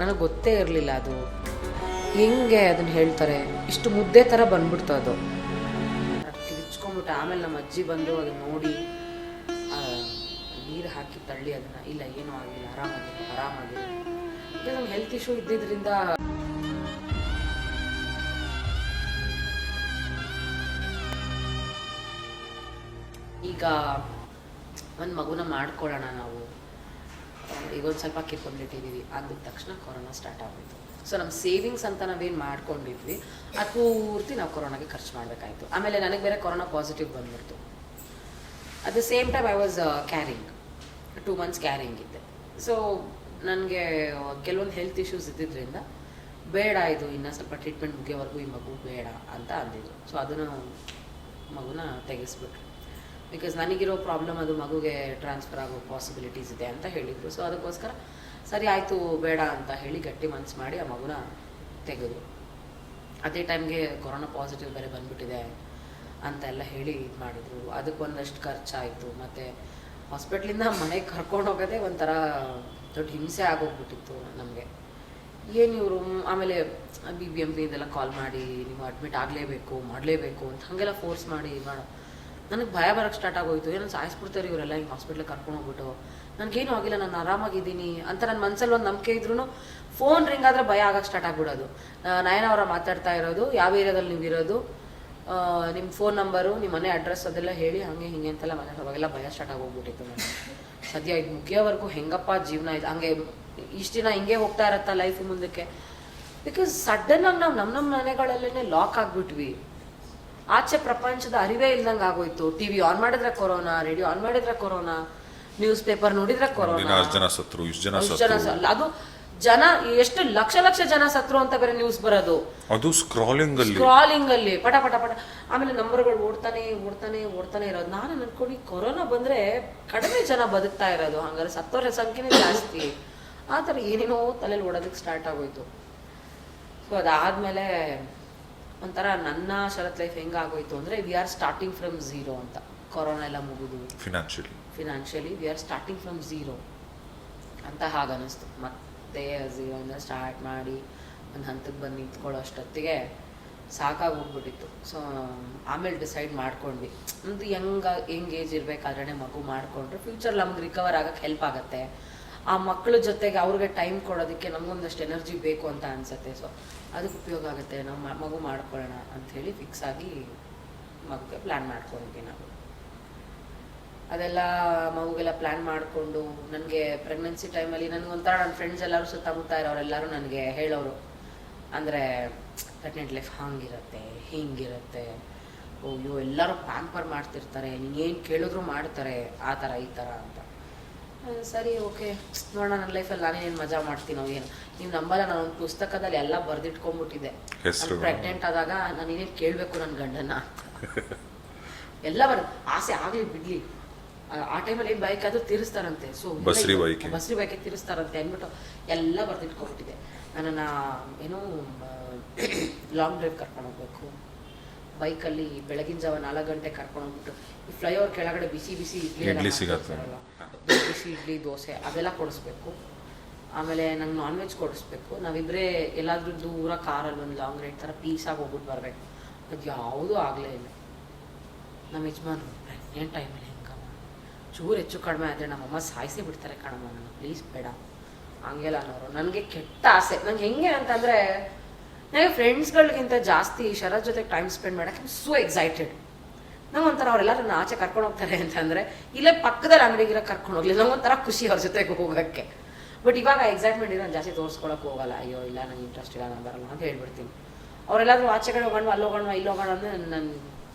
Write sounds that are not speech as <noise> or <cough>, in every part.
ನನಗೆ ಗೊತ್ತೇ ಇರಲಿಲ್ಲ ಅದು. ಹೆಂಗೆ ಅದನ್ನ ಹೇಳ್ತಾರೆ? ಇಷ್ಟು ಮುದ್ದೆ ಥರ ಬಂದ್ಬಿಡ್ತು ಅದು. ಕಿರ್ಚ್ಕೊಂಬಿಟ್ಟೆ ಆಮೇಲೆ ನಮ್ಮ ಅಜ್ಜಿ ಬಂದು ಅದನ್ನ ನೋಡಿ ನೀರು ಹಾಕಿ ತಳ್ಳಿ ಅದನ್ನು. ಇಲ್ಲ, ಏನೂ ಆಗಿಲ್ಲ, ಆರಾಮಾಗಿದೆ ಆರಾಮಾಗಿದೆ. ಈಗ ನಮ್ಮ ಹೆಲ್ತ್ ಇಶ್ಯೂ ಇದ್ದಿದ್ದರಿಂದ ಈಗ ಒಂದು ಮಗುನ ಮಾಡ್ಕೊಳ್ಳೋಣ ನಾವು. ಈಗ ಸ್ವಲ್ಪ ಕಿತ್ಕೊಂಡ್ಬಿಟ್ಟಿದ್ದೀವಿ ಅಂದಿದ ತಕ್ಷಣ ಕೊರೋನಾ ಸ್ಟಾರ್ಟ್ ಆಗೋಯಿತು. ಸೊ ನಮ್ಮ ಸೇವಿಂಗ್ಸ್ ಅಂತ ನಾವೇನು ಮಾಡ್ಕೊಂಡಿದ್ವಿ ಅದು ಪೂರ್ತಿ ನಾವು ಕೊರೋನಾಗೆ ಖರ್ಚು ಮಾಡಬೇಕಾಯ್ತು. ಆಮೇಲೆ ನನಗೆ ಬೇರೆ ಕೊರೋನಾ ಪಾಸಿಟಿವ್ ಬಂದ್ಬಿಡ್ತು. At the same time I was carrying two months carrying ಇದ್ದೆ. ಸೊ ನನಗೆ ಕೆಲವೊಂದು ಹೆಲ್ತ್ ಇಶ್ಯೂಸ್ ಇದ್ದಿದ್ದರಿಂದ ಬೇಡ ಇದು, ಇನ್ನೂ ಸ್ವಲ್ಪ ಟ್ರೀಟ್ಮೆಂಟ್ ಮುಗಿಯೋವರೆಗೂ ಈ ಮಗು ಬೇಡ ಅಂತ ಅಂದಿದ್ರು. ಸೊ ಅದನ್ನು ಮಗುನ ತೆಗೆಸ್ಬಿಟ್ರು. ಬಿಕಾಸ್ ನನಗಿರೋ ಪ್ರಾಬ್ಲಮ್ ಅದು ಮಗುಗೆ ಟ್ರಾನ್ಸ್ಫರ್ ಆಗೋ ಪಾಸಿಬಿಲಿಟೀಸ್ ಇದೆ ಅಂತ ಹೇಳಿದರು. ಸೊ ಅದಕ್ಕೋಸ್ಕರ ಸರಿ ಆಯಿತು, ಬೇಡ ಅಂತ ಹೇಳಿ ಗಟ್ಟಿ ಮನ್ಸು ಮಾಡಿ ಆ ಮಗುನ ತೆಗೆದು. ಅದೇ ಟೈಮ್ಗೆ ಕೊರೋನಾ ಪಾಸಿಟಿವ್ ಬೇರೆ ಬಂದ್ಬಿಟ್ಟಿದೆ ಅಂತೆಲ್ಲ ಹೇಳಿ ಇದು ಮಾಡಿದರು. ಅದಕ್ಕೆ ಒಂದಷ್ಟು ಖರ್ಚಾಯಿತು. ಮತ್ತು ಹಾಸ್ಪಿಟ್ಲಿಂದ ಮನೆಗೆ ಕರ್ಕೊಂಡು ಹೋಗೋದೇ ಒಂಥರ ದೊಡ್ಡ ಹಿಂಸೆ ಆಗೋಗ್ಬಿಟ್ಟಿತ್ತು ನಮಗೆ. ಏನು ಇವರು? ಆಮೇಲೆ B B M P call ಮಾಡಿ, ನೀವು ಅಡ್ಮಿಟ್ ಆಗಲೇಬೇಕು, ಮಾಡಲೇಬೇಕು ಅಂತ ಹಾಗೆಲ್ಲ ಫೋರ್ಸ್ ಮಾಡಿ ಮಾಡೋ. ನನಗೆ ಭಯ ಬರೋಕ್ಕೆ ಸ್ಟಾರ್ಟ್ ಆಗೋಯ್ತು. ಏನೋ ಸಾಯಿಸ್ಬಿಡ್ತಾರೆ ಇವರೆಲ್ಲ ಹಿಂಗೆ ಹಾಸ್ಪಿಟ್ಲಿಗೆ ಕರ್ಕೊಂಡು ಹೋಗ್ಬಿಟ್ಟು. ನನಗೇನು ಆಗಿಲ್ಲ, ನಾನು ಆರಾಮಾಗಿದ್ದೀನಿ ಅಂತ ನನ್ನ ಮನಸ್ಸಲ್ಲಿ ಒಂದು ನಂಬಿಕೆ ಇದ್ರೂ ಫೋನ್ ರಿಂಗ್ ಆದರೆ ಭಯ ಆಗಕ್ಕೆ ಸ್ಟಾರ್ಟ್ ಆಗ್ಬಿಡೋದು. ನಯನವರ ಮಾತಾಡ್ತಾ ಇರೋದು, ಯಾವ ಏರಿಯಾದಲ್ಲಿ ನೀವು ಇರೋದು ನಿಮ್ಮ ಫೋನ್ ನಂಬರು ನಿಮ್ಮ ಮನೆ ಅಡ್ರೆಸ್ ಅದೆಲ್ಲ ಹೇಳಿ, ಹಾಗೆ ಹಿಂಗೆ ಅಂತೆಲ್ಲ ಮನೆ ಅವಾಗೆಲ್ಲ ಭಯ ಸ್ಟಾರ್ಟ್ ಆಗೋಗ್ಬಿಟ್ಟಿತ್ತು ನಾನು ಸದ್ಯ ಇದು ಮುಗಿಯೋವರೆಗೂ ಹೆಂಗಪ್ಪ ಜೀವನ ಇದು? ಹಂಗೆ ಇಷ್ಟು ದಿನ ಹಿಂಗೆ ಹೋಗ್ತಾ ಇರತ್ತಾ ಲೈಫ್ ಮುಂದಕ್ಕೆ? ಬಿಕಾಸ್ ಸಡನ್ನಾಗಿ ನಾವು ನಮ್ಮ ನಮ್ಮ ಮನೆಗಳಲ್ಲೇ ಲಾಕ್ ಆಗಿಬಿಟ್ವಿ. ಆಚೆ ಪ್ರಪಂಚದ ಅರಿವೇ ಇಲ್ದಂಗೆ ಆಗೋಯ್ತು. ಟಿವಿ ಆನ್ ಮಾಡಿದ್ರೆ ಕೊರೋನಾ ರೇಡಿಯೋ ಆನ್ ಮಾಡಿದ್ರೆ ಕೊರೋನಾ ನ್ಯೂಸ್ ಪೇಪರ್ ನೋಡಿದ್ರೆ ಕೊರೋನಾ. ಜನ ಸತ್ರು ಜನ ಅದು ಜನ ಎಷ್ಟು ಲಕ್ಷ ಲಕ್ಷ ಜನ ಸತ್ರು ಅಂತ ಬೇರೆ ನ್ಯೂಸ್ ಬರೋದು. ಅದು ಸ್ಕ್ರಾಲಿಂಗ್ ಅಲ್ಲಿ. ಸ್ಕ್ರಾಲಿಂಗ್ ಅಲ್ಲಿ. ಪಟ ಪಟ ಪಟ. ಆಮೇಲೆ ನಂಬರ್ಗಳು ಓಡ್ತಾನೆ ಓಡ್ತಾನೆ ಓಡ್ತಾನೆ ಇರೋದು. ನಾನು ಅನ್ಕೊಂಡು ಕೊರೋನಾ ಬಂದ್ರೆ ಕಡಿಮೆ ಜನ ಬದುಕ್ತಾ ಇರೋದು. ಹಂಗಾದ್ರೆ ಸತ್ತೋರ ಸಂಖ್ಯೆನೇ ಜಾಸ್ತಿ. ಆ ಥರ ಏನೇನೋ ತಲೆಯಲ್ಲಿ ಓಡೋದಕ್ಕೆ ಸ್ಟಾರ್ಟ್ ಆಗೋಯ್ತು. ಸೊ ಅದಾದ್ಮೇಲೆ ಒಂಥರ ನನ್ನ ಶರತ್ ಲೈಫ್ ಹೆಂಗಾಗೋಯ್ತು ಅಂದ್ರೆ we are starting from zero ಅಂತ. ಕೊರೋನಾ ಎಲ್ಲ ಮುಗಿದು. Financially financially we are starting from zero ಅಂತ ಹಾಗನ್ನಿಸ್ತು ಮತ್ತೆ ಝೀರೋಯಿಂದ ಸ್ಟಾರ್ಟ್ ಮಾಡಿ ಒಂದು ಹಂತಕ್ಕೆ ಬಂದು ನಿಂತ್ಕೊಳ್ಳೋ ಅಷ್ಟೊತ್ತಿಗೆ ಸಾಕಾಗಿ ಹೋಗ್ಬಿಟ್ಟಿತ್ತು. ಸೊ ಆಮೇಲೆ ಡಿಸೈಡ್ ಮಾಡ್ಕೊಂಡ್ವಿ. ಒಂದು ಹೆಂಗ ಹೆಂಗ್ ಏಜ್ ಇರಬೇಕಾದ್ರೆ ಮಗು ಮಾಡಿಕೊಂಡ್ರೆ ಫ್ಯೂಚರ್ ನಮ್ಗೆ ರಿಕವರ್ ಆಗಕ್ಕೆ ಹೆಲ್ಪ್ ಆಗುತ್ತೆ. ಆ ಮಕ್ಕಳ ಜೊತೆಗೆ ಅವ್ರಿಗೆ ಟೈಮ್ ಕೊಡೋದಕ್ಕೆ ನಮಗೊಂದಷ್ಟು ಎನರ್ಜಿ ಬೇಕು ಅಂತ ಅನ್ಸುತ್ತೆ. ಸೊ ಅದಕ್ಕೆ ಉಪಯೋಗ ಆಗುತ್ತೆ. ನಾವು ಮಗು ಮಾಡ್ಕೊಳ್ಳೋಣ ಅಂಥೇಳಿ ಫಿಕ್ಸ್ ಆಗಿ ಮಗುಗೆ ಪ್ಲ್ಯಾನ್ ಮಾಡ್ಕೊಂಡ್ವಿ ನಾವು. ಅದೆಲ್ಲ ಮಗುಗೆಲ್ಲ ಪ್ಲ್ಯಾನ್ ಮಾಡಿಕೊಂಡು ನನಗೆ ಪ್ರೆಗ್ನೆನ್ಸಿ ಟೈಮಲ್ಲಿ ನನಗೊಂಥರ ನನ್ನ ಫ್ರೆಂಡ್ಸ್ ಎಲ್ಲರೂ ಸುತ್ತಮುತ್ತ ಇರೋರೆಲ್ಲರೂ ನನಗೆ ಹೇಳೋರು. ಅಂದರೆ ಪ್ರೆಗ್ನೆಂಟ್ ಲೈಫ್ ಹಾಂಗಿರುತ್ತೆ, ಹೀಗಿರುತ್ತೆ. ಓ, ಅಯ್ಯೋ, ಎಲ್ಲರೂ ಪ್ಯಾಂಪರ್ ಮಾಡ್ತಿರ್ತಾರೆ. ನೀನು ಏನು ಕೇಳಿದ್ರು ಮಾಡ್ತಾರೆ. ಆ ಥರ ಈ ಥರ ಅಂತ. ಸರಿ ಓಕೆ. ನೋಡೋಣ ನನ್ನ ಲೈಫಲ್ಲಿ ನಾನೇನು ಮಜಾ ಮಾಡ್ತೀನೋ ಏನು. ನೀವು ನಂಬಲ್ಲ ನಾನು ಒಂದು ಪುಸ್ತಕದಲ್ಲಿ ಎಲ್ಲ ಬರೆದಿಟ್ಕೊಂಡ್ಬಿಟ್ಟಿದ್ದೆ? ಪ್ರೆಗ್ನೆಂಟ್ ಆದಾಗ ನಾನು ಏನೇನು ಕೇಳಬೇಕು ನನ್ನ ಗಂಡನ <laughs> ಎಲ್ಲ ಬರ ಆಸೆ ಆಗಲಿ ಬಿಡ್ಲಿ. ಆ- ಟೈಮಲ್ಲಿ ಏನು ಬೈಕ್ ಆದರೂ ತೀರಿಸ್ತಾರಂತೆ. ಸೊ ಬಸ್ರಿ ಬೈಕ್ ಬಸ್ರಿ ಬೈಕೆ ತೀರಿಸ್ತಾರಂತೆ ಅಂದ್ಬಿಟ್ಟು ಎಲ್ಲ ಬರ್ದಿಟ್ಕೊಂಡ್ಬಿಟ್ಟಿದೆ ನನ್ನನ್ನು ಏನು ಲಾಂಗ್ ಡ್ರೈವ್ <coughs> ಕರ್ಕೊಂಡು ಹೋಗ್ಬೇಕು. ಬೈಕಲ್ಲಿ ಬೆಳಗಿನ ಜಾವ ನಾಲ್ಕು ಗಂಟೆ ಕರ್ಕೊಂಡು ಹೋಗ್ಬಿಟ್ಟು ಈ ಫ್ಲೈಓವರ್ ಕೆಳಗಡೆ ಬಿಸಿ ಬಿಸಿ ಇಡ್ಲಿ ಸಿಗತ್ತೆ. ಬಿಸಿ ಇಡ್ಲಿ, ದೋಸೆ, ಅವೆಲ್ಲ ಕೊಡಿಸ್ಬೇಕು. ಆಮೇಲೆ ನಂಗೆ ನಾನ್ ವೆಜ್ ಕೊಡಿಸ್ಬೇಕು ನಾವಿಬ್ಬರೇ ಎಲ್ಲಾದ್ರೂ ದೂರ ಕಾರಲ್ಲಿ ಒಂದು ಲಾಂಗ್ ರೈಡ್ ಥರ ಪೀಸಾಗಿ ಹೋಗ್ಬಿಟ್ಟು ಬರಬೇಕು. ಅದು ಯಾವುದೂ ಆಗಲೇ ಇಲ್ಲ. ನಮ್ಮ ಯಜಮಾನ್ರು, ಏನು ಟೈಮಲ್ಲಿ ಹೆಂಗಮ್ಮ ಚೂರು ಹೆಚ್ಚು ಕಡಿಮೆ ಆದರೆ ನಮ್ಮಮ್ಮ ಸಾಯಿಸಿ ಬಿಡ್ತಾರೆ ಕಣಮ್ಮ ನನಗೆ ಪ್ಲೀಸ್ ಬೇಡ. ಹಂಗೆಲ್ಲ ಅನ್ನೋರು. ನನಗೆ ಕೆಟ್ಟ ಆಸೆ. ನಂಗೆ ಹೆಂಗೆ ಅಂತಂದರೆ ನನಗೆ ಫ್ರೆಂಡ್ಸ್ಗಳಿಗಿಂತ ಜಾಸ್ತಿ ಶರತ್ ಜೊತೆ ಟೈಮ್ ಸ್ಪೆಂಡ್ ಮಾಡೋಕ್ಕೆ ಸೋ ಎಕ್ಸೈಟೆಡ್ ನಂಗೆ ಒಂಥರ ಅವರೆಲ್ಲ ನನ್ನ ಆಚೆ ಕರ್ಕೊಂಡು ಹೋಗ್ತಾರೆ ಅಂತಂದರೆ ಇಲ್ಲೇ ಪಕ್ಕದಲ್ಲಿ ಅಂಗಡಿಗಿರ ಕರ್ಕೊಂಡು ಹೋಗ್ಲಿ. ನಂಗೊಂಥರ ಖುಷಿ ಅವ್ರ ಜೊತೆಗೆ ಹೋಗೋಕ್ಕೆ. ಬಟ್ ಇವಾಗ ಎಕ್ಸೈಟ್ಮೆಂಟ್ ಇರೋ ಜಾಸ್ತಿ ತೋರಿಸ್ಕೊಳಕ್ಕೆ ಹೋಗಲ್ಲ. ಅಯ್ಯೋ, ಇಲ್ಲ, ನಂಗೆ ಇಂಟ್ರೆಸ್ಟ್ ಇಲ್ಲ, ನಾನು ಬರಲ್ಲ ಅಂತ ಹೇಳ್ಬಿಡ್ತೀನಿ. ಅವರೆಲ್ಲಾದ್ರೂ ಆಚೆ ಕಡೆ ಹೋಗೋಣ ಅಲ್ಲಿ ಹೋಗೋಣ ಇಲ್ಲಿ ಹೋಗೋಣ ಅಂದರೆ ನನ್ನ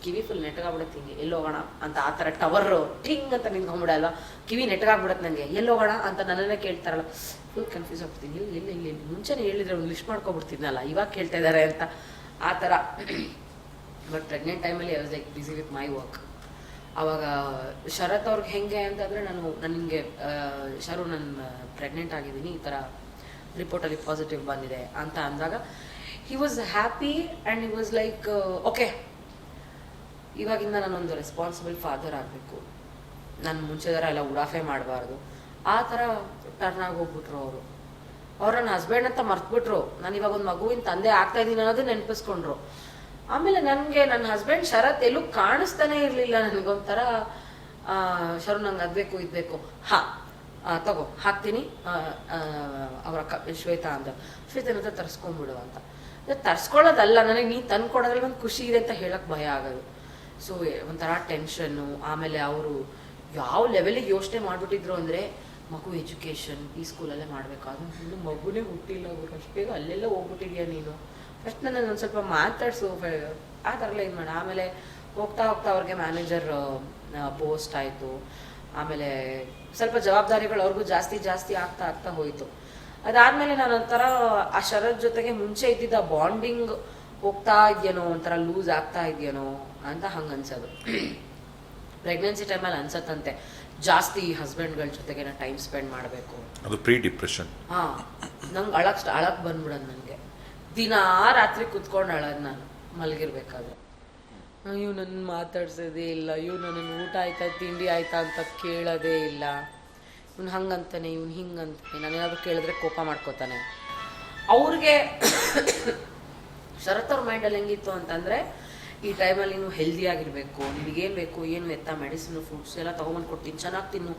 ಕಿವಿ ಫುಲ್ ನೆಟ್ಗಾಗ್ಬಿಡುತ್ತೆ ಹಿಂಗೆ. ಎಲ್ಲಿ ಹೋಗೋಣ ಅಂತ ಆ ಥರ ಟವರು ಟಿಂಗ್ ಅಂತ ನಿಂತ್ಕೊಂಡ್ಬಿಡಲ್ವ ಕಿವಿ ನೆಟ್ಗಾಗ್ಬಿಡುತ್ತೆ ನನಗೆ ಎಲ್ಲಿ ಹೋಗೋಣ ಅಂತ ನನ್ನನ್ನೇ ಕೇಳ್ತಾರಲ್ಲ. ಫುಲ್ ಕನ್ಫ್ಯೂಸ್ ಇಲ್ಲಿ ಇಲ್ಲಿ ಇಲ್ಲಿ ಇಲ್ಲಿ ಮುಂಚೆನೇ ಹೇಳಿದ್ರೆ ಒಂದು ಲಿಸ್ಟ್ ಮಾಡ್ಕೊಬಿಡ್ತಿದ್ನಲ್ಲ, ಇವಾಗ ಕೇಳ್ತಾ ಇದ್ದಾರೆ ಅಂತ. ಆ ಥರ. ಬಟ್ ಪ್ರೆಗ್ನೆಂಟ್ ಟೈಮಲ್ಲಿ I was like busy with my work ಅವಾಗ ಶರತ್ ಅವ್ರಿಗೆ ಹೆಂಗೆ ಅಂತಂದರೆ ನಾನು, ನನಗೆ ಶರು ನಾನು ಪ್ರೆಗ್ನೆಂಟ್ ಆಗಿದ್ದೀನಿ, ಈ ಥರ ರಿಪೋರ್ಟಲ್ಲಿ ಪಾಸಿಟಿವ್ ಬಂದಿದೆ ಅಂತ ಅಂದಾಗ he was happy and he was like okay ಇವಾಗಿಂದ ನಾನೊಂದು ರೆಸ್ಪಾನ್ಸಿಬಲ್ ಫಾದರ್ ಆಗಬೇಕು. ನಾನು ಮುಂಚೆ ಥರ ಎಲ್ಲ ಉಡಾಫೆ ಮಾಡಬಾರ್ದು. ಆ ಥರ ಟರ್ನ್ ಆಗಿ ಹೋಗ್ಬಿಟ್ರು ಅವರು. ಅವ್ರು ನನ್ನ ಹಸ್ಬೆಂಡ್ ಅಂತ ಮರ್ತ್ಬಿಟ್ರು. ನಾನು ಇವಾಗ ಒಂದು ಮಗುವಿನ ತಂದೆ ಆಗ್ತಾ ಇದ್ದೀನಿ ಅನ್ನೋದು ನೆನಪಿಸ್ಕೊಂಡ್ರು. ಆಮೇಲೆ ನನಗೆ ನನ್ನ ಹಸ್ಬೆಂಡ್ ಶರತ್ ಎಲ್ಲೂ ಕಾಣಿಸ್ತಾನೆ ಇರಲಿಲ್ಲ ನನಗೊಂಥರ ಆ, ಶರು ನಂಗೆ ಅದ್ಬೇಕು ಇದ್ಬೇಕು ಹಾ ತಗೋ ಹಾಕ್ತೀನಿ. ಅವರ ಕ ಶ್ವೇತಾ ಅಂತ. ಶ್ವೇತನ ಹತ್ರ ತರಿಸ್ಕೊಂಡ್ಬಿಡು ಅಂತ. ತರ್ಸ್ಕೊಳ್ಳೋದಲ್ಲ ನನಗೆ ನೀ ತಂದು ಕೊಡೋದ್ರಲ್ಲಿ ಒಂದು ಖುಷಿ ಇದೆ ಅಂತ ಹೇಳಕ್ ಭಯ ಆಗೋದು. ಸೊ ಒಂಥರ ಟೆನ್ಷನ್ನು ಆಮೇಲೆ ಅವರು ಯಾವ ಲೆವೆಲಿಗೆ ಯೋಚನೆ ಮಾಡಿಬಿಟ್ಟಿದ್ರು ಅಂದರೆ ಮಗು ಎಜುಕೇಷನ್ ಈ ಸ್ಕೂಲಲ್ಲೇ ಮಾಡಬೇಕು? ಅದು ಇನ್ನು ಮಗುನೇ ಹುಟ್ಟಿಲ್ಲ ಅವರು ಅಷ್ಟು ಬೇಗ ಅಲ್ಲೆಲ್ಲ ಹೋಗ್ಬಿಟ್ಟಿದ್ಯಾ ನೀನು? ಫಸ್ಟ್ ನನ್ನ ಒಂದು ಸ್ವಲ್ಪ ಮಾತಾಡ್ಸು ಆ ಥರ ಎಲ್ಲ ಇದು ಮಾಡಿ. ಆಮೇಲೆ ಹೋಗ್ತಾ ಹೋಗ್ತಾ ಅವ್ರಿಗೆ ಮ್ಯಾನೇಜರ್ ಪೋಸ್ಟ್ ಆಯಿತು. ಆಮೇಲೆ ಸ್ವಲ್ಪ ಜವಾಬ್ದಾರಿಗಳು ಅವ್ರಿಗೂ ಜಾಸ್ತಿ ಜಾಸ್ತಿ ಆಗ್ತಾ ಆಗ್ತಾ ಹೋಯಿತು. ಅದಾದಮೇಲೆ ನಾನು ಒಂಥರ ಆ ಶರತ್ ಜೊತೆಗೆ ಮುಂಚೆ ಇದ್ದಿದ್ದ ಬಾಂಡಿಂಗ್ ಹೋಗ್ತಾ ಇದೆಯೇನೋ ಒಂಥರ ಲೂಸ್ ಆಗ್ತಾ ಇದೆಯೇನೋ ಅಂತ ಹಂಗೆ ಅನ್ಸೋದು. ಪ್ರೆಗ್ನೆನ್ಸಿ ಟೈಮಲ್ಲಿ ಅನ್ಸತ್ತಂತೆ. ಜಾಸ್ತಿ ಹಸ್ಬೆಂಡ್ಗಳ ಜೊತೆಗೆ ನಾನು ಟೈಮ್ ಸ್ಪೆಂಡ್ ಮಾಡಬೇಕು. ಅದು ಪ್ರೀ ಡಿಪ್ರೆಷನ್ ಹಾಂ ನಂಗೆ ಅಳಕ್ ಅಳಕ್ ಬಂದ್ಬಿಡೋದು ನನಗೆ ದಿನಾ ರಾತ್ರಿ ಕುತ್ಕೊಂಡು ನಾನು, ಮಲಗಿರ್ಬೇಕಾದ್ರೆ. ಇವ್ ನನ್ನ ಮಾತಾಡ್ಸೋದೇ ಇಲ್ಲ ಇವ್ ನನ್ನ ಊಟ ಆಯ್ತಾ, ತಿಂಡಿ ಆಯ್ತಾ ಅಂತ ಕೇಳೋದೇ ಇಲ್ಲ. ಇವ್ನು ಹಂಗಂತಾನೆ, ಇವ್ನು ಹಿಂಗಂತಾನೆ, ನಾನೇನಾದ್ರು ಕೇಳಿದ್ರೆ ಕೋಪ ಮಾಡ್ಕೋತಾನೆ. ಅವ್ರಿಗೆ ಶರತ್ ಅವ್ರ ಮೈಂಡಲ್ಲಿ ಹೆಂಗಿತ್ತು ಅಂತಂದ್ರೆ, ಈ ಟೈಮಲ್ಲಿ ನೀನು ಹೆಲ್ದಿ ಆಗಿರ್ಬೇಕು, ನಿನಗೇನು ಬೇಕು, ಏನು ಎತ್ತ ಮೆಡಿಸಿನ್ ಫ್ರೂಟ್ಸ್ ಎಲ್ಲ ತೊಗೊಂಬಂದು ಕೊಡ್ತೀನಿ ಚೆನ್ನಾಗಿ ತಿನ್ನು,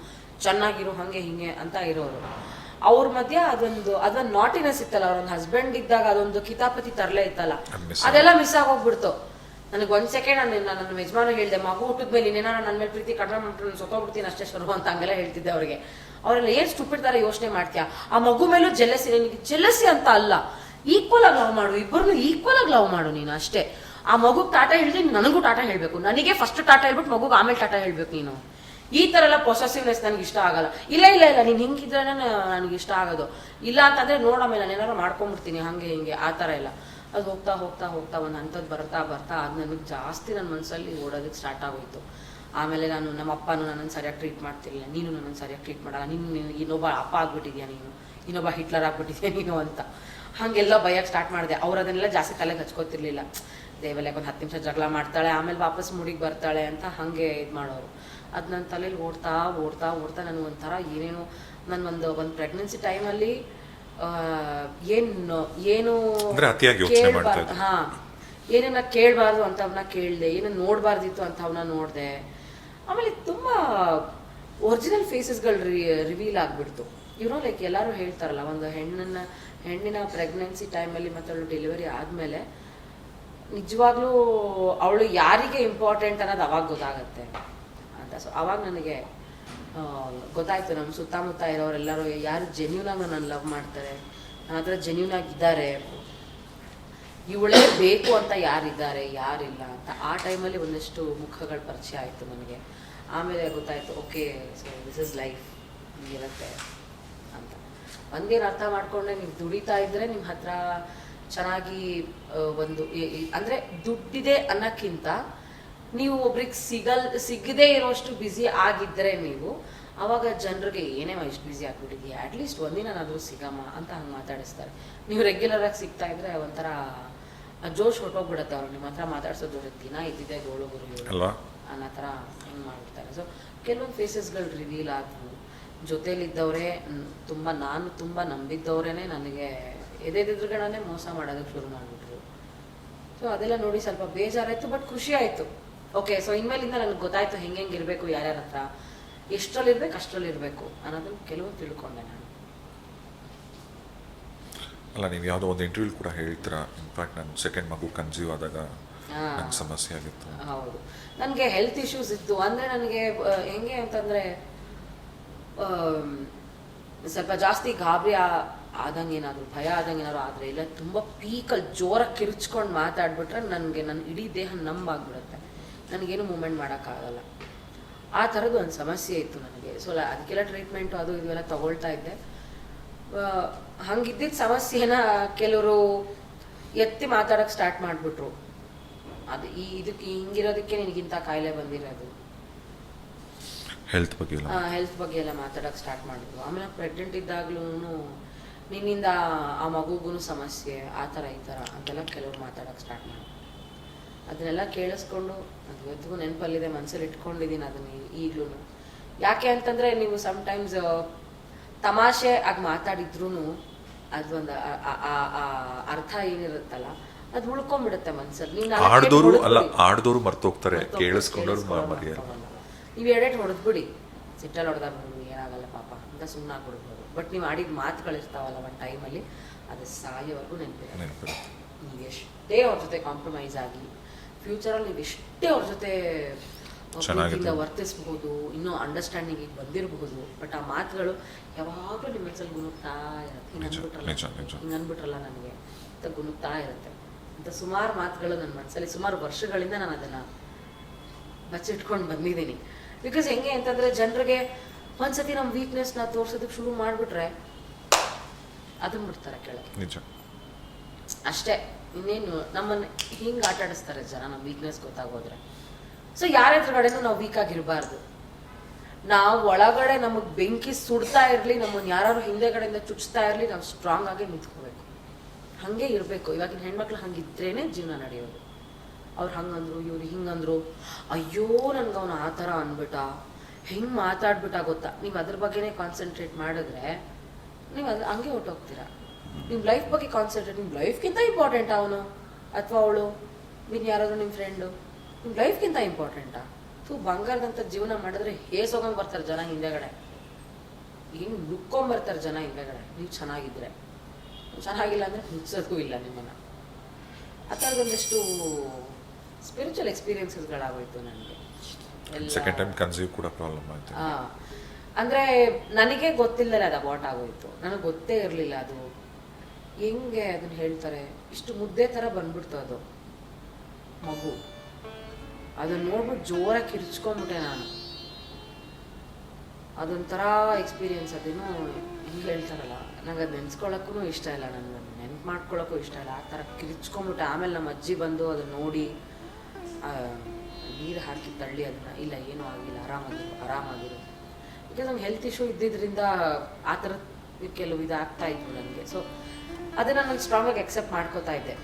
ಚೆನ್ನಾಗಿರು, ಹಾಗೆ, ಹಿಂಗೆ ಅಂತ ಇರೋರು. ಅವ್ರ ಮಧ್ಯ ಅದೊಂದು ಅದೊಂದು ನಾಟಿನೆಸ್ ಇತ್ತಲ್ಲ ಅವ್ರೊಂದು ಹಸ್ಬೆಂಡ್ ಇದ್ದಾಗ ಅದೊಂದು ಕಿತಾಪತಿ ತರಲೇ ಇತ್ತಲ್ಲ. ಅದೆಲ್ಲ ಮಿಸ್ ಆಗೋಗ್ಬಿಡ್ತು. ನನಗೆ ಒಂದ್ ಸೆಕೆಂಡ್ ನಾನು ನನ್ನ ಯಜಮಾನ ಹೇಳಿದೆ ಮಗು ಹುಟ್ಟಿದ್ಮೇಲೆ ಇನ್ನೇನಾರ ನನ್ನ ಮೇಲೆ ಪ್ರೀತಿ ಕಡಿಮೆ ಮಾಡ್ಕೊಂಡು ಸೊತ್ತೋಗ್ಬಿಡ್ತೀನಿ ಅಷ್ಟೇ ಶುರು ಅಂತ ಹಂಗೆಲ್ಲ ಹೇಳ್ತಿದ್ದೆ ಅವ್ರಿಗೆ. ಅವರೆಲ್ಲ ಏನ್ ಸ್ಟುಪಿಡ್ ತರ ಯೋಚನೆ ಮಾಡ್ತೀಯಾ? ಆ ಮಗು ಮೇಲೂ ಜೆಲಸಿ ನಿನಗೆ ಜೆಲಸಿ ಅಂತ ಅಲ್ಲ. ಈಕ್ವಲ್ ಆಗಿ ಲವ್ ಮಾಡು ಇಬ್ಬರನ್ನು ಈಕ್ವಲ್ ಆಗಿ ಲವ್ ಮಾಡು ನೀನು ಅಷ್ಟೇ. ಆ ಮಗು ಟಾಟಾ ಹೇಳಿದ್ರೆ ನನಗೂ ಟಾಟಾ ಹೇಳ್ಬೇಕು. ನನಗೆ ಫಸ್ಟ್ ಟಾಟಾ ಹೇಳ್ಬಿಟ್ಟು ಮಗುಗೆ ಆಮೇಲೆ ಟಾಟಾ ಹೇಳ್ಬೇಕು ನೀನು. ಈ ತರ ಎಲ್ಲ ಪೊಸೆಸಿವ್ನೆಸ್ ನನಗೆ ಇಷ್ಟ ಆಗಲ್ಲ. ಇಲ್ಲ ಇಲ್ಲ ಇಲ್ಲ, ನೀನು ಹಿಂಗಿದ್ರೆ ನನಗೆ ಇಷ್ಟ ಆಗೋದು. ಇಲ್ಲ ಅಂತಂದರೆ ನೋಡಮೇಲೆ ನಾನು ಏನಾರು ಮಾಡ್ಕೊಂಡ್ಬಿಡ್ತೀನಿ, ಹಾಗೆ, ಹಿಂಗೆ, ಆ ಥರ ಇಲ್ಲ ಅದು ಹೋಗ್ತಾ ಹೋಗ್ತಾ ಹೋಗ್ತಾ ಒಂದು ಹಂತದ್ದು ಬರ್ತಾ ಬರ್ತಾ ಅದು ನನಗೆ ಜಾಸ್ತಿ ನನ್ನ ಮನಸ್ಸಲ್ಲಿ ಓಡೋದಕ್ಕೆ ಸ್ಟಾರ್ಟ್ ಆಗೋಯ್ತು. ಆಮೇಲೆ ನಾನು ನಮ್ಮ ಅಪ್ಪನೂ ನನ್ನನ್ನು ಸರಿಯಾಗಿ ಟ್ರೀಟ್ ಮಾಡ್ತಿರಲಿಲ್ಲ, ನೀನು ನನ್ನನ್ನು ಸರಿಯಾಗಿ ಟ್ರೀಟ್ ಮಾಡಲ್ಲ, ನೀನು ಇನ್ನೊಬ್ಬ ಅಪ್ಪ ಆಗ್ಬಿಟ್ಟಿದ್ಯಾ ನೀನು? ಇನ್ನೊಬ್ಬ ಹಿಟ್ಲರ್ ಆಗ್ಬಿಟ್ಟಿದ್ಯಾ ನೀನು ಅಂತ. ಹಾಗೆಲ್ಲ ಭಯಕ್ಕೆ ಸ್ಟಾರ್ಟ್ ಮಾಡಿದೆ. ಅವ್ರು ಅದನ್ನೆಲ್ಲ ಜಾಸ್ತಿ ತಲೆಗೆ ಹಚ್ಕೋತಿರ್ಲಿಲ್ಲ. ದೇವಲ್ಲ ಒಂದು ಹತ್ತು ನಿಮಿಷ ಜಗಳ ಮಾಡ್ತಾಳೆ ಆಮೇಲೆ ವಾಪಸ್ ಮುಡಿಗೆ ಬರ್ತಾಳೆ ಅಂತ ಹಾಗೆ ಇದು ಮಾಡೋರು. ಅದು ನನ್ನ ತಲೆಯಲ್ಲಿ ಓಡ್ತಾ ಓಡ್ತಾ ಓಡ್ತಾ ನನಗೆ ಒಂಥರ ಏನೇನೋ ನನ್ನ ಒಂದು ಒಂದು ಪ್ರೆಗ್ನೆನ್ಸಿ ಟೈಮಲ್ಲಿ ಏನು ಏನು ಕೇಳಬಾರ್ದು ಹಾಂ ಕೇಳ್ಬಾರ್ದು ಏನನ್ನ ಕೇಳಬಾರ್ದು ಅಂತವನ್ನ ಕೇಳಿದೆ ಏನನ್ನ ನೋಡಬಾರ್ದಿತ್ತು ಅಂತವನ್ನ ನೋಡಿದೆ. ಆಮೇಲೆ ತುಂಬ ಒರಿಜಿನಲ್ ಫೇಸಸ್ಗಳು ರಿವೀಲ್ ಆಗಿಬಿಡ್ತು. ಇವ್ರು ಲೈಕ್ ಎಲ್ಲರೂ ಹೇಳ್ತಾರಲ್ಲ ಒಂದು ಹೆಣ್ಣನ್ನು ಹೆಣ್ಣಿನ ಪ್ರೆಗ್ನೆನ್ಸಿ ಟೈಮಲ್ಲಿ ಮತ್ತು ಡೆಲಿವರಿ ಆದಮೇಲೆ ನಿಜವಾಗ್ಲೂ ಅವಳು ಯಾರಿಗೆ ಇಂಪಾರ್ಟೆಂಟ್ ಅನ್ನೋದು ಅವಾಗ ಗೊತ್ತಾಗುತ್ತೆ. ಅಂತ ಸೊ, ಅವಾಗ ನನಗೆ ಗೊತ್ತಾಯ್ತು. ನಮ್ಮ ಸುತ್ತಮುತ್ತ ಇರೋರೆಲ್ಲರೂ, ಯಾರು ಜೆನ್ಯೂನ್ ಆಗಿ ನನ್ನ ಲವ್ ಮಾಡ್ತಾರೆ? ನನ್ನ ಹತ್ರ ಜೆನ್ಯೂನ್ ಆಗಿದ್ದಾರೆ ಇವಳೇ ಬೇಕು ಅಂತ ಯಾರಿದ್ದಾರೆ? ಯಾರಿಲ್ಲ ಅಂತ. ಆ ಟೈಮಲ್ಲಿ ಒಂದಷ್ಟು ಮುಖಗಳು ಪರಿಚಯ ಆಯಿತು ನನಗೆ. ಆಮೇಲೆ ಗೊತ್ತಾಯ್ತು okay so this is life ಹಿಂಗಿರುತ್ತೆ ಅಂತ. ಒಂದೇನು ಅರ್ಥ ಮಾಡ್ಕೊಂಡೆ, ನೀವು ದುಡಿತಾ ಇದ್ರೆ ನಿಮ್ಮ ಹತ್ರ ಚೆನ್ನಾಗಿ ಒಂದು ಅಂದ್ರೆ ದುಡ್ಡಿದೆ ಅನ್ನಕ್ಕಿಂತ ನೀವು ಒಬ್ರಿಗೆ ಸಿಗಲ್ ಸಿಗದೇ ಇರೋಷ್ಟು ಬ್ಯುಸಿ ಆಗಿದ್ದರೆ ನೀವು ಅವಾಗ ಜನರಿಗೆ ಏನೇ ಇಷ್ಟು ಬ್ಯುಸಿ ಆಗ್ಬಿಟ್ಟಿದ್ಯಾ? ಅಟ್ಲೀಸ್ಟ್ ಒಂದಿನಾದರೂ ಸಿಗಮ್ಮ ಅಂತ ಹಂಗೆ ಮಾತಾಡಿಸ್ತಾರೆ. ನೀವು ರೆಗ್ಯುಲರ್ ಆಗಿ ಸಿಗ್ತಾ ಇದ್ರೆ ಒಂಥರ ಜೋಶ್ ಹೊಟ್ಟೋಗ್ಬಿಡುತ್ತೆ ಅವ್ರು. ನಿಮ್ಮ ಹತ್ರ ಮಾತಾಡ್ಸೋ ಜೋಶ್ ದಿನ ಇದ್ದಿದೆ ಗೋಳು ಗುರು ಅನ್ನೋ ಥರ ಹೆಂಗೆ ಮಾಡ್ಬಿಡ್ತಾರೆ. ಸೊ ಕೆಲವೊಂದು ಫೇಸಸ್ಗಳು ರಿವೀಲ್ ಆದವು. ಜೊತೇಲಿದ್ದವರೇ ತುಂಬ ನಾನು ತುಂಬ ನಂಬಿದ್ದವರೇ ನನಗೆ ಎದೆದಿದ್ರುಗಳನ್ನೇ ಮೋಸ ಮಾಡೋದಕ್ಕೆ ಶುರು ಮಾಡಿಬಿಟ್ರು. ಸೊ ಅದೆಲ್ಲ ನೋಡಿ ಸ್ವಲ್ಪ ಬೇಜಾರಾಯಿತು ಬಟ್ ಖುಷಿ ಆಯಿತು ಓಕೆ ಸೊ ಇನ್ಮೇಲಿಂದ ನನಗೆ ಗೊತ್ತಾಯ್ತು ಹೆಂಗೆ ಹೆಂಗೆ ಇರಬೇಕು ಯಾರ್ಯಾರ ಹತ್ರ. ಎಷ್ಟರಲ್ಲಿರ್ಬೇಕು ಅಷ್ಟರಲ್ಲಿರಬೇಕು ಅನ್ನೋದನ್ನು ಕೆಲವು ತಿಳ್ಕೊಂಡೆ ನಾನು. ಅಲ್ಲ ನೀವು ಯಾವುದೋ ಒಂದು ಇಂಟರ್ವ್ಯೂ ಕೂಡ ಹೇಳ್ತೀರಾ ಇನ್ಫ್ಯಾಕ್ಟ್ ನಾನು ಸೆಕೆಂಡ್ ಮಗು ಕನ್ಸೀವ್ ಆದಾಗ ಹಾ. ನಂಗೆ ಸಮಸ್ಯೆ ಆಗಿತ್ತು. ಹೌದು. ನನಗೆ ಹೆಲ್ತ್ ಇಶ್ಯೂಸ್ ಇತ್ತು. ಅಂದರೆ ನನಗೆ ಹೆಂಗೆ ಅಂತಂದರೆ ಸ್ವಲ್ಪ ಜಾಸ್ತಿ ಗಾಬರಿ ಆದಂಗೆ ಏನಾದರೂ ಭಯ ಆದಂಗೆ ಏನಾದ್ರು ಆದರೆ ಇಲ್ಲ ತುಂಬ ಪೀಕಲ್ಲಿ ಜೋರಾಗಿ ಕಿರ್ಚ್ಕೊಂಡು ಮಾತಾಡ್ಬಿಟ್ರೆ ನನಗೆ ನನ್ನ ಇಡೀ ದೇಹ ನಂಬಾಗ್ಬಿಡುತ್ತೆ. ನನಗೇನು ಮೂಮೆಂಟ್ ಮಾಡೋಕ್ಕಾಗಲ್ಲ. ಆ ಥರದ್ದು ಒಂದು ಸಮಸ್ಯೆ ಇತ್ತು ನನಗೆ. ಸೊ ಅದಕ್ಕೆಲ್ಲ ಟ್ರೀಟ್ಮೆಂಟು ಅದು ಇದು ಎಲ್ಲ ತಗೊಳ್ತಾ ಇದ್ದೆ. ಹಂಗಿದ್ದಿದ್ದ ಸಮಸ್ಯೆನ ಕೆಲವರು ಎತ್ತಿ ಮಾತಾಡೋಕ್ಕೆ ಸ್ಟಾರ್ಟ್ ಮಾಡಿಬಿಟ್ರು. ಅದು ಈ ಇದಕ್ಕೆ ಹಿಂಗಿರೋದಕ್ಕೆ ನಿನಗಿಂತ ಕಾಯಿಲೆ ಬಂದಿರೋದು. ಹೆಲ್ತ್ ಬಗ್ಗೆ ಹೆಲ್ತ್ ಬಗ್ಗೆ ಎಲ್ಲ ಮಾತಾಡೋಕೆ ಸ್ಟಾರ್ಟ್ ಮಾಡಿದ್ರು. ಆಮೇಲೆ ಪ್ರೆಗ್ನೆಂಟ್ ಇದ್ದಾಗ್ಲೂ ನಿನ್ನಿಂದ ಆ ಮಗುಗೂ ಸಮಸ್ಯೆ ಆ ಥರ ಈ ಥರ ಅಂತೆಲ್ಲ ಕೆಲವ್ರು ಮಾತಾಡೋಕೆ ಸ್ಟಾರ್ಟ್ ಮಾಡಿ ಅದನ್ನೆಲ್ಲ ಕೇಳಿಸ್ಕೊಂಡು ಅದು ಇವತ್ತಿಗೂ ನೆನಪಲ್ಲಿದೆ ಮನಸ್ಸಲ್ಲಿ ಇಟ್ಕೊಂಡಿದ್ದೀನಿ ಅದನ್ನ ಈಗಲೂ ಯಾಕೆ ಅಂತಂದರೆ ನೀವು ಸಮ್ಟೈಮ್ಸ್ ತಮಾಷೆ ಆಗಿ ಮಾತಾಡಿದ್ರೂ ಅದೊಂದು ಅರ್ಥ ಏನಿರುತ್ತಲ್ಲ ಅದು ಉಳ್ಕೊಂಡ್ಬಿಡುತ್ತೆ ಮನ್ಸಲ್ಲಿ. ನೀನು ಆಡ್ದೋರು ಅಲ್ಲ ಆಡ್ದೋರು ಮರ್ತೋಗ್ತಾರೆ ಕೇಳಿಸ್ಕೊಂಡವ್ರು ಮರಿಯಲ್ಲ ನೀವು ಎರಡೇ ಹೊಡೆದ್ಬಿಡಿ. ಸಿಟ್ಟಲ್ಲಿ ಹೊಡೆದಾಗ ಅಂತ ಸುಮ್ಮನೆ ಆಗ್ಬಿಡ್ಬೋದು. ಬಟ್ ನೀವು ಆಡಿದ ಮಾತುಗಳಿರ್ತಾವಲ್ಲ ಒಂದು ಟೈಮಲ್ಲಿ ಅದು ಸಾಯೋವರೆಗೂ ನೆನಪಿರುತ್ತೆ. ನೀವು ಎಷ್ಟೇ ಅವ್ರ ಜೊತೆ ಕಾಂಪ್ರಮೈಸ್ ಆಗಿ ಫ್ಯೂಚರಲ್ಲಿ ನೀವು ಎಷ್ಟೇ ಅವ್ರ ಜೊತೆ ವರ್ತಿಸಬಹುದು ಇನ್ನೂ ಅಂಡರ್ಸ್ಟ್ಯಾಂಡಿಂಗ್ ಬಂದಿರಬಹುದು ಬಟ್ ಆ ಮಾತುಗಳು ಯಾವಾಗಲೂ ನಿಮ್ಮ ಮನಸ್ಸಲ್ಲಿ ಗುಣುಕ್ತಾ ಇರುತ್ತೆ. ಹಿಂಗೆ ಅನ್ಬಿಟ್ರಲ್ಲ. ಹಿಂಗೆ ಅನ್ಬಿಟ್ರಲ್ಲ ನನಗೆ ಅಂತ ಗುಣುಕ್ತಾ ಇರುತ್ತೆ. ಅಂತ ಸುಮಾರು ಮಾತುಗಳು ನನ್ನ ಮನಸ್ಸಲ್ಲಿ ಸುಮಾರು ವರ್ಷಗಳಿಂದ ನಾನು ಅದನ್ನು ಬಚ್ಚಿಟ್ಕೊಂಡು ಬಂದಿದ್ದೀನಿ. ಬಿಕಾಸ್ ಹೆಂಗೆ ಅಂತಂದರೆ ಜನರಿಗೆ ಒಂದ್ಸತಿ ನಮ್ಮ ವೀಕ್ನೆಸ್ನ ತೋರ್ಸೋದಕ್ಕೆ ಶುರು ಮಾಡಿಬಿಟ್ರೆ ಅದನ್ನ ಬಿಡ್ತಾರೆ ಕೆಳಗೆ. ನಿಜ. ಅಷ್ಟೇ ಇನ್ನೇನು ನಮ್ಮನ್ನ ಹಿಂಗೆ ಆಟ ಆಡಿಸ್ತಾರೆ ಜನ ನಮ್ಮ ವೀಕ್ನೆಸ್ ಗೊತ್ತಾಗೋದ್ರೆ. ಸೊ ಯಾರ ಎದುರುಗಡೆನೂ ನಾವು ವೀಕ್ ಆಗಿರಬಾರ್ದು. ನಾವು ಒಳಗಡೆ ನಮಗೆ ಬೆಂಕಿ ಸುಡ್ತಾ ಇರ್ಲಿ ನಮ್ಮನ್ನ ಯಾರು ಹಿಂದೆಗಡೆಯಿಂದ ಚುಚ್ತಾ ಇರ್ಲಿ ನಾವು ಸ್ಟ್ರಾಂಗ್ ಆಗಿ ನಿಂತ್ಕೋಬೇಕು. ಹಾಗೆ ಇರಬೇಕು. ಇವಾಗಿನ ಹೆಣ್ಮಕ್ಳು ಹಂಗಿದ್ರೇನೆ ಜೀವನ ನಡೆಯೋದು. ಅವ್ರು ಹಂಗಂದ್ರು ಇವ್ರು ಹಿಂಗಂದ್ರು ಅಯ್ಯೋ ನನ್ಗೆ ಅವನು ಆ ಥರ ಅಂದ್ಬಿಟ್ಟ ಹೆಂಗೆ ಮಾತಾಡ್ಬಿಟ್ಟ ಗೊತ್ತಾ? ನೀವು ಅದ್ರ ಬಗ್ಗೆನೇ ಕಾನ್ಸಂಟ್ರೇಟ್ ಮಾಡಿದ್ರೆ ನೀವು ಅದು ಹಂಗೆ ಹೊಟ್ಟೋಗ್ತೀರಾ ನಿಮ್ಮ ಲೈಫ್ ಬಗ್ಗೆ ಕಾನ್ಸಂಟ್ರೇಟ್ ನಿಮ್ಮ ಲೈಫ್ಗಿಂತ ಇಂಪಾರ್ಟೆಂಟ್ ಅವನು? ಅಥವಾ ಅವಳು? ನೀನು ಯಾರಾದರೂ ನಿಮ್ಮ ಫ್ರೆಂಡು ನಿಮ್ಮ ಲೈಫ್ಗಿಂತ ಇಂಪಾರ್ಟೆಂಟಾ ತು ಬಂಗಾರದಂಥ ಜೀವನ ಮಾಡಿದ್ರೆ ಹೇಸೋಗಂಗೆ ಬರ್ತಾರೆ ಜನ ಹಿಂದೆಗಡೆ. ಏನು ನುಕ್ಕೊಂಬರ್ತಾರೆ ಜನ ಹಿಂದೆಗಡೆ? ನೀವು ಚೆನ್ನಾಗಿದ್ರೆ. ನೀವ್ ಚೆನ್ನಾಗಿಲ್ಲ ಅಂದರೆ ಮುಚ್ಚೋದಕ್ಕೂ ಇಲ್ಲ ನಿಮ್ಮನ್ನು. ಆ ಥರದೊಂದಷ್ಟು ಸ್ಪಿರಿಚುವಲ್ ಎಕ್ಸ್ಪೀರಿಯನ್ಸಸ್ಗಳಾಗೋಯ್ತು ನನಗೆ. ಸೆಕೆಂಡ್ ಟೈಮ್ ಕನ್ಸೀವ್ ಕೂಡ ಪ್ರಾಬ್ಲಮ್ ಆಯ್ತು. ಅಂದ್ರೆ ನನಗೆ ಗೊತ್ತಿಲ್ಲದೆ ಅದು ಅಬಾಟ್ ಆಗೋಯ್ತು. ನನಗೆ ಗೊತ್ತೇ ಇರಲಿಲ್ಲ ಅದು. ಹೆಂಗೆ ಅದನ್ನ ಹೇಳ್ತಾರೆ? ಇಷ್ಟು ಮುದ್ದೆ ಥರ ಬಂದ್ಬಿಡ್ತು ಅದು. ಮಗು. ಅದನ್ನ ನೋಡ್ಬಿಟ್ಟು ಜೋರಾಗಿ ಕಿರ್ಚ್ಕೊಂಡ್ಬಿಟ್ಟೆ ನಾನು. ಅದೊಂಥರ ಎಕ್ಸ್ಪೀರಿಯನ್ಸ್ ಅದೇನು ಹಿಂಗೆ ಹೇಳ್ತಾರಲ್ಲ ನಂಗೆ ಅದು ನೆನ್ಸ್ಕೊಳಕ್ಕೂ ಇಷ್ಟ ಇಲ್ಲ ನನಗೆ. ನೆನ್ಪು ಮಾಡ್ಕೊಳಕ್ಕೂ ಇಷ್ಟ ಇಲ್ಲ. ಆ ಥರ ಕಿರ್ಚ್ಕೊಂಡ್ಬಿಟ್ಟೆ. ಆಮೇಲೆ ನಮ್ಮ ಅಜ್ಜಿ ಬಂದು ಅದನ್ನ ನೋಡಿ ನೀರು ಹಾಕಿ ತಳ್ಳಿ ಅದನ್ನ. ಇಲ್ಲ, ಏನೂ ಆಗಿಲ್ಲ ಆರಾಮಾಗಿರು ಆರಾಮಾಗಿರು. ಬಿಕಾಸ್ ನಮ್ಗೆ ಹೆಲ್ತ್ ಇಶ್ಯೂ ಇದ್ದಿದ್ದರಿಂದ ಆ ಥರ ಕೆಲವು ಇದಾಗ್ತಾ ಇತ್ತು ನನಗೆ. ಸೊ ಅದನ್ನು ನಾನು ಸ್ಟ್ರಾಂಗಾಗಿ ಅಕ್ಸೆಪ್ಟ್ ಮಾಡ್ಕೋತಾ ಇದ್ದೆ.